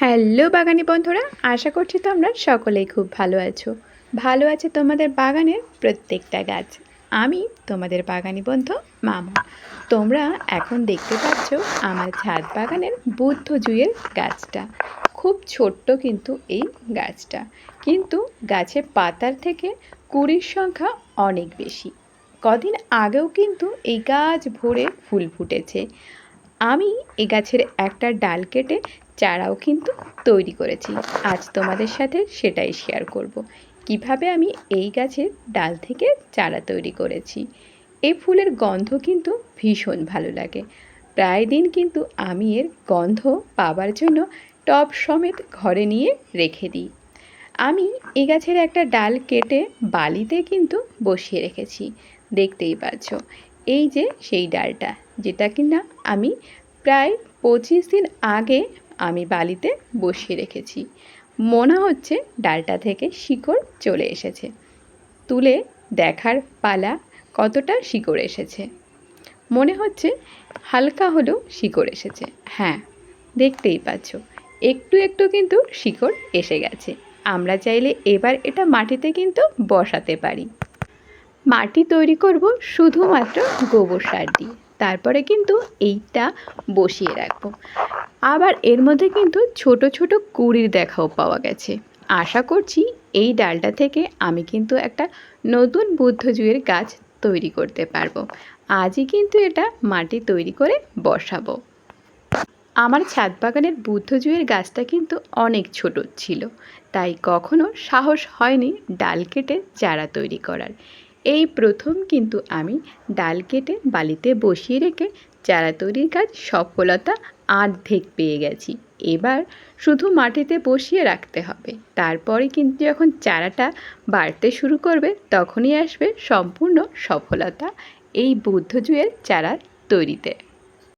Hello বাগানি বন্ধুরা, আশা করছি তোমরা সকলেই খুব ভালো আছো। ভালো আছে তোমাদের বাগানের প্রত্যেকটা গাছ। আমি তোমাদের বাগানি বন্ধু মামা। তোমরা এখন দেখতে পাচ্ছ আমার ছাদ বাগানের বুদ্ধ জুঁয়ের গাছটা। খুব ছোট্ট কিন্তু এই গাছটা। কিন্তু গাছে পাতার থেকে কুড়ির সংখ্যা অনেক বেশি। কদিন আগেও কিন্তু এই গাছ ভরে ফুল ফুটেছে। আমি এ গাছের একটা ডাল কেটে চারাও কিন্তু তৈরি করেছি। আজ তোমাদের সাথে সেটাই শেয়ার করব। কীভাবে আমি এই গাছের ডাল থেকে চারা তৈরি করেছি। এই ফুলের গন্ধ কিন্তু ভীষণ ভালো লাগে। প্রায় দিন কিন্তু আমি এর গন্ধ পাবার জন্য টব সমেত ঘরে নিয়ে রেখে দিই। আমি এই গাছের একটা ডাল কেটে বালিতে কিন্তু বসিয়ে রেখেছি। দেখতেই পাচ্ছ এই যে সেই ডালটা, যেটা কিনা আমি প্রায় পঁচিশ দিন আগে আমি বালিতে বসিয়ে রেখেছি। মনে হচ্ছে ডালটা থেকে শিকড় চলে এসেছে। তুলে দেখার পালা কতটা শিকড় এসেছে। মনে হচ্ছে হালকা হলেও শিকড় এসেছে। হ্যাঁ দেখতেই পাচ্ছ, একটু একটু কিন্তু শিকড় এসে গেছে। আমরা চাইলে এবার এটা মাটিতে কিন্তু বসাতে পারি। মাটি তৈরি করব শুধুমাত্র গোবর সার দিয়ে। তারপরে কিন্তু এইটা বসিয়ে রাখব। আবার এর মধ্যে কিন্তু ছোট ছোট কুড়ির দেখাও পাওয়া গেছে। আশা করছি এই ডালটা থেকে আমি কিন্তু একটা নতুন বুদ্ধজুয়ের গাছ তৈরি করতে পারব। আজই কিন্তু এটা মাটি তৈরি করে বসাবো। আমার ছাদ বাগানের বুদ্ধজুয়ের গাছটা কিন্তু অনেক ছোট ছিল। তাই কখনো সাহস হয়নি ডাল কেটে চারা তৈরি করার। এই প্রথম কিন্তু আমি ডাল কেটে বালিতে বসিয়ে রেখে চারা তৈরির কাজ সফলতা আর্ধেক পেয়ে গেছি। এবার শুধু মাটিতে বসিয়ে রাখতে হবে। তারপরে কিন্তু যখন চারাটা বাড়তে শুরু করবে, তখনই আসবে সম্পূর্ণ সফলতা এই বুদ্ধজুয়ের চারা তৈরিতে।